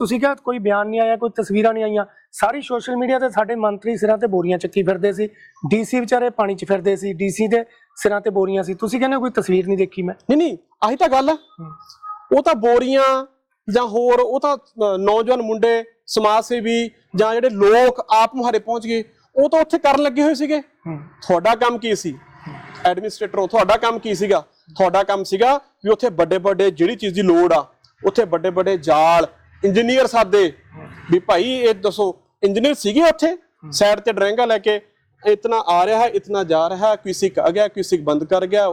ਤੁਸੀਂ ਕਿਹਾ ਕੋਈ ਬਿਆਨ ਨਹੀਂ ਆਇਆ ਕੋਈ ਤਸਵੀਰਾਂ ਨਹੀਂ ਆਈਆਂ। ਸਾਰੀ ਸੋਸ਼ਲ ਮੀਡੀਆ ਤੇ ਸਾਡੇ ਮੰਤਰੀ ਸਿਰਾਂ ਤੇ ਬੋਰੀਆਂ ਚੱਕੀ ਫਿਰਦੇ ਸੀ। ਡੀਸੀ ਵਿਚਾਰੇ ਪਾਣੀ 'ਚ ਫਿਰਦੇ ਸੀ ਡੀਸੀ ਦੇ ਸਿਰਾਂ ਤੇ ਬੋਰੀਆਂ ਸੀ। ਤੁਸੀਂ ਕਹਿੰਦੇ ਕੋਈ ਤਸਵੀਰ ਨਹੀਂ ਦੇਖੀ ਮੈਂ? ਨਹੀਂ ਨਹੀਂ ਆਹੀ ਤਾਂ ਗੱਲ ਹੈ। ਉਹ ਤਾਂ ਬੋਰੀਆਂ ਜਾਂ ਹੋਰ ਉਹ ਤਾਂ ਨੌਜਵਾਨ ਮੁੰਡੇ ਸਮਾਜ ਸੇਵੀ ਜਾਂ ਜਿਹੜੇ ਲੋਕ ਆਪ ਮੁਹਾਰੇ ਪਹੁੰਚ ਗਏ ਉਹ ਤਾਂ ਉੱਥੇ ਕਰਨ ਲੱਗੇ ਹੋਏ ਸੀਗੇ। ਤੁਹਾਡਾ ਕੰਮ ਕੀ ਸੀ? ਐਡਮਿਨਿਸਟ੍ਰੇਟਰ ਤੁਹਾਡਾ ਕੰਮ ਕੀ ਸੀਗਾ? ਤੁਹਾਡਾ ਕੰਮ ਸੀਗਾ ਵੀ ਉੱਥੇ ਵੱਡੇ ਵੱਡੇ ਜਿਹੜੀ ਚੀਜ਼ ਦੀ ਲੋੜ ਆ ਉੱਥੇ ਵੱਡੇ ਵੱਡੇ ਜਾਲ ਇੰਜੀਨੀਅਰ ਸਾਦੇ। ਵੀ ਭਾਈ ਇਹ ਦੱਸੋ ਇੰਜੀਨੀਅਰ ਸੀਗੇ ਉੱਥੇ? ਸਾਈਡ ਤੇ ਡਰੈਂਗਾ ਲੈ ਕੇ ਇਤਨਾ ਆ ਰਿਹਾ ਹੈ ਇਤਨਾ ਜਾ ਰਿਹਾ ਹੈ ਕਿਸੇ ਕ ਆ ਗਿਆ ਕਿਸੇ ਬੰਦ ਕਰ ਗਿਆ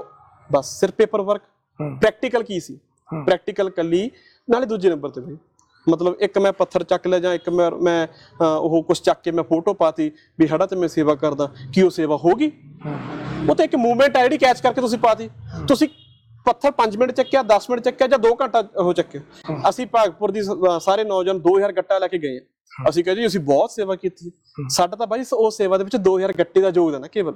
ਬਸ ਸਿਰ ਪੇਪਰ ਵਰਕ ਪ੍ਰੈਕਟੀਕਲ ਕੀ ਸੀ? ਪ੍ਰੈਕਟੀਕਲ ਕੱਲੀ ਨਾਲੇ ਦੂਜੇ ਨੰਬਰ ਤੇ ਬਈ। ਮਤਲਬ ਇੱਕ ਮੈਂ ਪੱਥਰ ਚੱਕ ਲਿਆ ਜਾਂ ਇੱਕ ਮੈਂ ਮੈਂ ਉਹ ਕੁਝ ਚੱਕ ਕੇ ਮੈਂ ਫੋਟੋ ਪਾਤੀ ਵੀ ਹੜਾ ਤੇ ਮੈਂ ਸੇਵਾ ਕਰਦਾ ਕੀ ਉਹ ਸੇਵਾ ਹੋਗੀ ਉਹ ਤਾਂ ਇੱਕ ਮੂਵਮੈਂਟ ਆਈਡੀ ਕੈਚ ਕਰਕੇ ਤੁਸੀਂ ਪਾਤੀ। ਤੁਸੀਂ ਪੱਥਰ 5 ਮਿੰਟ ਚੱਕਿਆ 10 ਮਿੰਟ ਚੱਕਿਆ ਜਾਂ 2 ਘੰਟਾ ਉਹ ਚੱਕਿਆ। ਅਸੀਂ ਭਾਗਪੁਰ ਦੀ ਸ- ਸਾਰੇ ਨੌਜਵਾਨ 2000 ਗੱਟਾ ਲੈ ਕੇ ਗਏ ਆ। ਅਸੀਂ ਕਹਿੰਦੇ ਅਸੀਂ ਬਹੁਤ ਸੇਵਾ ਕੀਤੀ। ਸਾਡਾ ਤਾਂ ਬਾਈ ਉਹ ਸੇਵਾ ਦੇ ਵਿੱਚ 2000 ਗੱਟੇ ਦਾ ਯੋਗਦਾਨ ਹੈ ਕੇਵਲ।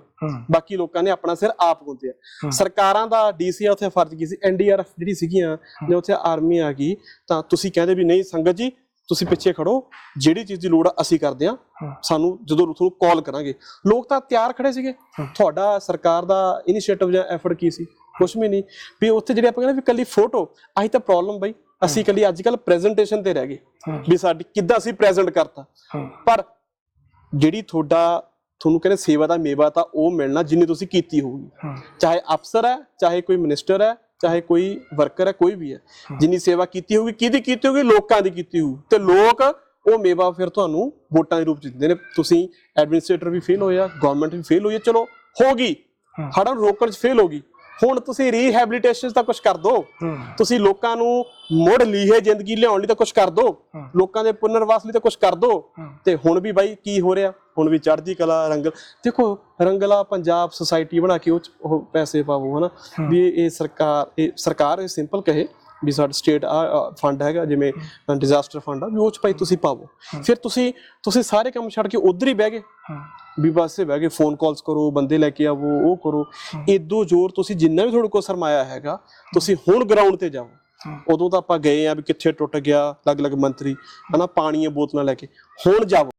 ਬਾਕੀ ਲੋਕਾਂ ਨੇ ਆਪਣਾ ਸਿਰ ਆਪ ਗੁੰਦੇ ਆ। ਸਰਕਾਰਾਂ ਦਾ ਡੀਸੀ ਉੱਥੇ ਫਰਜ਼ ਕੀ ਸੀ? ਐਨਡੀਆਰਐਫ ਜਿਹੜੀ ਸੀਗੀਆਂ ਜੇ ਉੱਥੇ ਆਰਮੀ ਆ ਗਈ। ਤਾਂ ਤੁਸੀਂ ਕਹਿੰਦੇ ਵੀ ਨਹੀਂ ਸੰਗਤ ਜੀ ਤੁਸੀਂ ਪਿੱਛੇ ਖੜੋ। ਜਿਹੜੀ ਚੀਜ਼ ਦੀ ਲੋੜ ਆ ਅਸੀਂ ਕਰਦੇ ਆ। ਸਾਨੂੰ ਜਦੋਂ ਤੁਹਾਨੂੰ ਕਾਲ ਕਰਾਂਗੇ। ਲੋਕ ਤਾਂ ਤਿਆਰ ਖੜੇ ਸੀਗੇ। ਤੁਹਾਡਾ ਸਰਕਾਰ ਦਾ ਇਨੀਸ਼ੀਏਟਿਵ ਜਾਂ ਐਫਰਟ ਕੀ ਸੀ? ਕੁਝ ਵੀ ਨਹੀਂ। ਵੀ ਉੱਥੇ ਜਿਹੜੇ ਆਪਾਂ ਕਹਿੰਦੇ ਵੀ ਕੱਲੀ ਫੋਟੋ ਆਹੀ ਤਾਂ ਪ੍ਰੋਬਲਮ ਬਈ। ਅਸੀਂ ਕੱਲੀ ਅੱਜ ਕੱਲ ਪ੍ਰੈਜੈਂਟੇਸ਼ਨ ਤੇ ਰਹਿ ਗਏ। ਵੀ ਸਾਡੀ ਕਿੱਦਾਂ ਅਸੀਂ ਪ੍ਰੈਜ਼ੈਂਟ ਕਰਤਾ। ਪਰ ਜਿਹੜੀ ਤੁਹਾਡਾ ਤੁਹਾਨੂੰ ਕਹਿੰਦੇ ਸੇਵਾ ਦਾ ਮੇਵਾ ਤਾਂ ਉਹ ਮਿਲਣਾ ਜਿੰਨੀ ਤੁਸੀਂ ਕੀਤੀ ਹੋਊਗੀ। ਚਾਹੇ ਅਫਸਰ ਹੈ ਚਾਹੇ ਕੋਈ ਮਿਨਿਸਟਰ ਹੈ ਚਾਹੇ ਕੋਈ ਵਰਕਰ ਹੈ ਕੋਈ ਵੀ ਹੈ। ਜਿੰਨੀ ਸੇਵਾ ਕੀਤੀ ਹੋਊਗੀ ਕਿਹਦੀ ਕੀਤੀ ਹੋਊਗੀ? ਲੋਕਾਂ ਦੀ ਕੀਤੀ ਹੋਊ ਤੇ ਲੋਕ ਉਹ ਮੇਵਾ ਫਿਰ ਤੁਹਾਨੂੰ ਵੋਟਾਂ ਦੇ ਰੂਪ ਚ ਦਿੰਦੇ ਨੇ। ਤੁਸੀਂ ਐਡਮਿਨਿਸਟ੍ਰੇਟਰ ਵੀ ਫੇਲ ਹੋਇਆ ਗਵਰਨਮੈਂਟ ਵੀ ਫੇਲ ਹੋਈ ਹੈ ਚਲੋ ਹੋ ਗਈ। ਹੜ੍ਹਾਂ ਨੂੰ ਰੋਕਣ ਚ ਫੇਲ ਹੋ ਗਈ। ਹੁਣ ਤੁਸੀਂ ਰੀਹੈਬਿਲਿਟੇਸ਼ਨ ਦਾ ਕੁਝ ਕਰ ਦਿਓ ਤੁਸੀਂ ਲੋਕਾਂ ਨੂੰ ਮੁੜ ਲੀਹੇ ਜ਼ਿੰਦਗੀ ਲਿਆਉਣ ਲਈ ਤਾਂ ਕੁਝ ਕਰ ਦਿਓ ਲੋਕਾਂ ਦੇ ਪੁਨਰਵਾਸ ਲਈ ਤਾਂ ਕੁਝ ਕਰ ਦਿਓ ਤੇ ਹੁਣ ਵੀ ਬਾਈ ਕੀ ਹੋ ਰਿਹਾ? ਹੁਣ ਵੀ ਚੜ੍ਹਦੀ ਕਲਾ ਰੰਗਲ ਦੇਖੋ ਰੰਗਲਾ ਪੰਜਾਬ ਸੁਸਾਇਟੀ ਬਣਾ ਕੇ ਉਹ ਪੈਸੇ ਪਾਵੋ ਹਨਾ? ਵੀ ਇਹ ਸਰਕਾਰ ਇਹ ਸਰਕਾਰ ਇਹ ਸਿੰਪਲ ਕਹੇ ਵੀ ਸਾਡਾ ਸਟੇਟ ਫੰਡ ਹੈਗਾ ਜਿਵੇਂ ਡਿਜ਼ਾਸਟਰ ਫੰਡ ਆ ਵੀ ਉਹ ਚ ਭਾਈ ਤੁਸੀਂ ਪਾਵੋ। ਫਿਰ ਤੁਸੀਂ ਤੁਸੀਂ ਸਾਰੇ ਕੰਮ ਛੱਡ ਕੇ ਉਧਰ ਹੀ ਬਹਿ ਗਏ। ਵੀ ਬਸ ਬਹਿ ਕੇ ਫੋਨ ਕਾਲਸ ਕਰੋ ਬੰਦੇ ਲੈ ਕੇ ਆਵੋ ਉਹ ਕਰੋ। ਇਦੋਂ ਜ਼ੋਰ ਤੁਸੀਂ ਜਿੰਨਾ ਵੀ ਤੁਹਾਡੇ ਕੋਲ ਸਰਮਾਇਆ ਹੈਗਾ ਤੁਸੀਂ ਹੁਣ ਗਰਾਊਂਡ ਤੇ ਜਾਓ। ਉਦੋਂ ਤਾਂ ਆਪਾਂ ਗਏ ਆ ਵੀ ਕਿੱਥੇ ਟੁੱਟ ਗਿਆ ਅਲੱਗ-ਅਲੱਗ ਮੰਤਰੀ ਹਨਾ ਪਾਣੀਆਂ ਬੋਤਲਾਂ ਲੈ ਕੇ। ਹੁਣ ਜਾਵੋ